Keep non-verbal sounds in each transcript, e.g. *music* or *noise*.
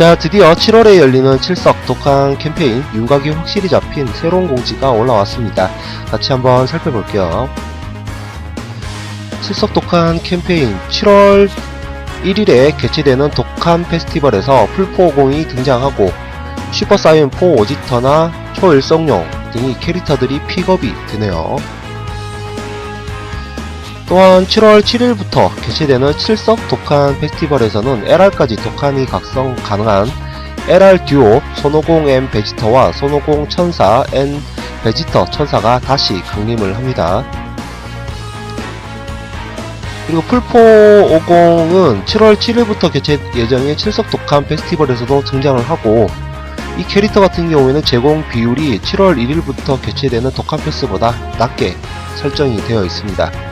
자, 드디어 7월에 열리는 칠석 독한 캠페인 윤곽이 확실히 잡힌 새로운 공지가 올라왔습니다. 같이 한번 살펴볼게요. 칠석 독한 캠페인 7월 1일에 개최되는 독한 페스티벌에서 풀포50이 등장하고 슈퍼사이언4 오지터나 초일성용 등이 캐릭터들이 픽업이 되네요. 또한 7월 7일부터 개최되는 칠석 독한 페스티벌에서는 LR까지 독한이 각성 가능한 LR 듀오 손오공 M 베지터와 손오공 천사 N 베지터 천사가 다시 강림을 합니다. 그리고 풀포 50은 7월 7일부터 개최 예정인 칠석 독한 페스티벌에서도 등장을 하고 이 캐릭터 같은 경우에는 제공 비율이 7월 1일부터 개최되는 독한 패스보다 낮게 설정이 되어 있습니다.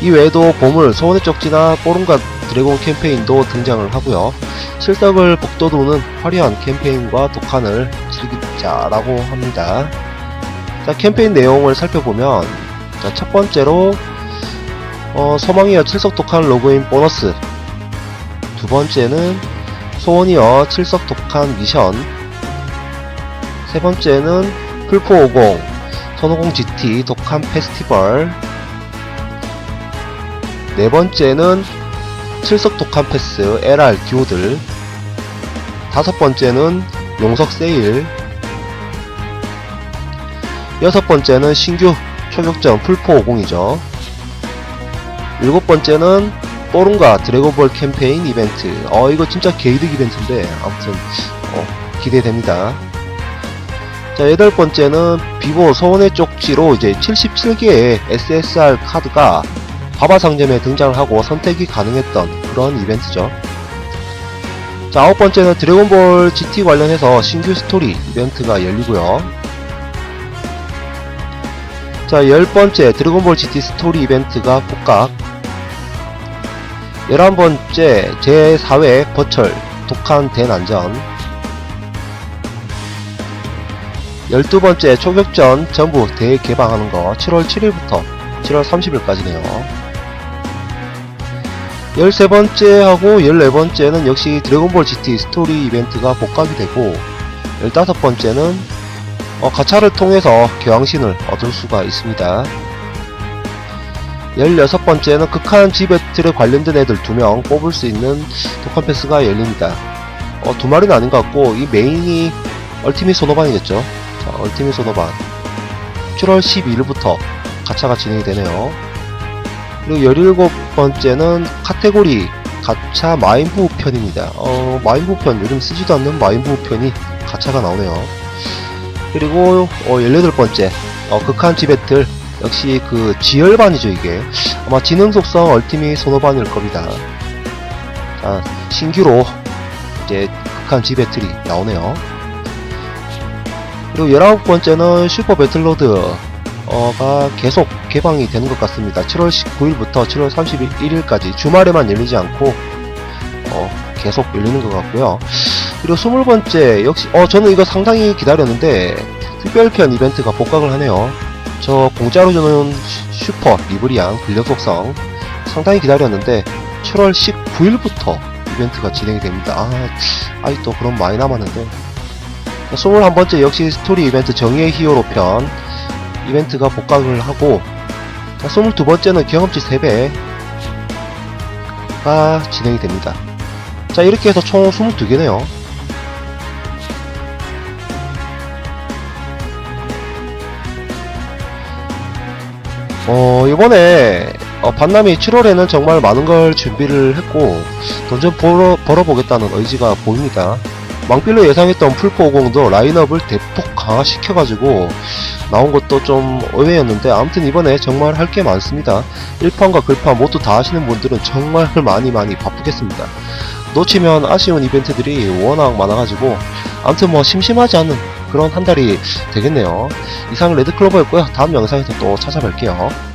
이 외에도 보물, 소원의 쪽지나 뽀른가 드래곤 캠페인도 등장을 하고요. 실석을 복도도는 화려한 캠페인과 독한을 즐기자라고 합니다. 자, 캠페인 내용을 살펴보면 자, 첫 번째로 어, 소망이여 칠석 독한 로그인 보너스 두 번째는 소원이여 칠석 독한 미션 세 번째는 풀포 50 손오공 GT 독한 페스티벌 네 번째는 칠석 독한 패스 LR 듀오들. 다섯 번째는 용석 세일. 여섯 번째는 신규 초격전 풀포 50이죠. 일곱 번째는 뽀른가 드래곤볼 캠페인 이벤트. 어 이거 진짜 개이득 이벤트인데 아무튼 어, 기대됩니다. 자 여덟 번째는 비보 소원의 쪽지로 이제 77개의 SSR 카드가 바바 상점에 등장을 하고 선택이 가능했던 그런 이벤트죠. 자, 아홉 번째는 드래곤볼 GT 관련해서 신규 스토리 이벤트가 열리고요. 자, 열 번째 드래곤볼 GT 스토리 이벤트가 복각. 열한 번째 제4회 버철 독한 대난전. 열두 번째 초격전 전부 대개방하는 거 7월 7일부터 7월 30일까지네요. 13번째하고 14번째는 역시 드래곤볼 GT 스토리 이벤트가 복각이 되고 15번째는 어, 가차를 통해서 교황신을 얻을 수가 있습니다. 16번째는 극한 지배틀에 관련된 애들 2명 뽑을 수 있는 독한 패스가 열립니다. 어, 두 마리는 아닌 것 같고 이 메인이 얼티밋 소노반이겠죠. 자, 얼티밋 소노반 7월 12일부터 가차가 진행이 되네요. 그리고 17번째는 카테고리 가차 마인부 편입니다. 어, 마인부 편, 요즘 쓰지도 않는 마인부 편이 가차가 나오네요. 그리고 어, 18번째, 어, 극한 지배틀, 역시 그 지열반이죠, 이게. 아마 지능 속성 얼티밋 소노반일 겁니다. 자, 신규로 이제 극한 지배틀이 나오네요. 그리고 19번째는 슈퍼 배틀로드, 어가 계속 개방이 되는 것 같습니다. 7월 19일부터 7월 31일까지 주말에만 열리지 않고 어, 계속 열리는 것 같고요. 그리고 20번째 역시 어 저는 이거 상당히 기다렸는데 특별편 이벤트가 복각을 하네요. 저 공짜로 주는 슈퍼 리브리안 근력 속성 상당히 기다렸는데 7월 19일부터 이벤트가 진행이 됩니다. 아, 아직도 그럼 많이 남았는데 21번째 역시 스토리 이벤트 정의의 히어로 편 이벤트가 복각을 하고 자, 22번째는 경험치 3배가 진행이 됩니다. 자 이렇게 해서 총 22개네요. 어 이번에 어, 반남이 7월에는 정말 많은 걸 준비를 했고 돈 좀 벌어, 벌어보겠다는 의지가 보입니다. 망필로 예상했던 풀포 50도 라인업을 대폭 강화시켜가지고 나온 것도 좀 의외였는데 아무튼 이번에 정말 할 게 많습니다. 1판과 글판 모두 다 하시는 분들은 정말 *laughs* 많이 많이 바쁘겠습니다. 놓치면 아쉬운 이벤트들이 워낙 많아가지고 아무튼 뭐 심심하지 않은 그런 한 달이 되겠네요. 이상 레드클로버였고요. 다음 영상에서 또 찾아뵐게요.